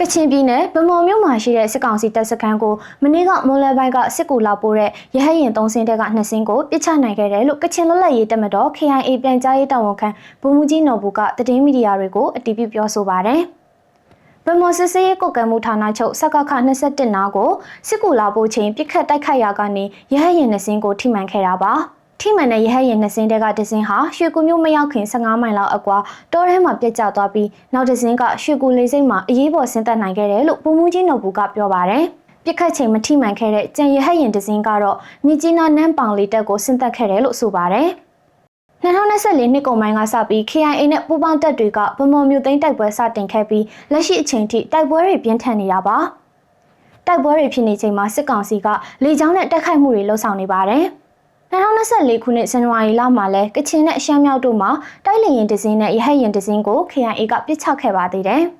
ကချင်ပြည်နယ်ဗမော်မြို့မှာရှိတဲ့စစ်ကောင်စီတပ်စခန်းကိုမနေ့ကမွန်လယ်ပိုင်းကစစ်ကူလာပို့တဲ့ရဟတ်ရင်၃စင်းတဲက2စင်းကိုပစ်ချနိုင်ခဲ့တယ်လို့ကချင်လွတ်လပ်ရေးတပ်မတော် KIA ပြန်ကြားရေးတာဝန်ခံဗိုလ်မှူးကြီးနော်ဘူကသတင်းမီဒီယာတွေကိုအတည်ပြုပြောဆိုပါတယ်။ဗမော်စစ်စေးကုတ်ကံမှုဌာနချုပ်စကခ21နာကိုစစ်ကူလာပို့ချိန်ပြစ်ခတ်တိုက်ခိုက်ရာကနေရဟတ်ရင်2စင်းကိုထိမှန်ခဲ့တာပါ။ ထိမှန်တဲ့ရဟတ်ရင်နှစ်စင်းတဲကတစ်စင်းဟာရွှေကူမျိုးမရောက်ခင်15မိုင်လောက်အကွာတောထဲမှာပြက်ကျသွားပြီးနောက်တစ်စင်းကရွှေကူလေးစိတ်မှာအရေးပေါ်ဆင်းသက်နိုင်ခဲ့တယ်လို့ပုံမှုကြီးနော်ဘူးကပြောပါတယ်ပြစ်ခတ်ချိန်မထိမှန်ခဲ့တဲ့ကြံရဟတ်ရင်တစ်စင်းကတော့မြကြီးနားနန်းပောင်လေးတက်ကိုဆင်းသက်ခဲ့တယ်လို့ဆိုပါတယ်2024နှစ်ကုန်ပိုင်းကစပြီး KIA နဲ့ပူးပေါင်းတပ်တွေကဗမော်မြို့သိမ်းတိုက်ပွဲစတင်ခဲ့ပြီးလက်ရှိအချိန်ထိတိုက်ပွဲတွေပြင်းထန်နေတာပါတိုက်ပွဲတွေဖြစ်နေချိန်မှာစစ်ကောင်စီကလေကြောင်းနဲ့တိုက်ခိုက်မှုတွေလှုပ်ဆောင်နေပါတယ်။ 2024ခုနှစ်ဇန်နဝါရီလမှာလဲကချင်နဲ့ရှမ်းမြောက်တို့မှာတိုက်လေရင်ဒဇင်းနဲ့ရဟတ်ရင်ဒဇင်းကို KIA ကပစ်ချခဲ့ပါသေးတယ်။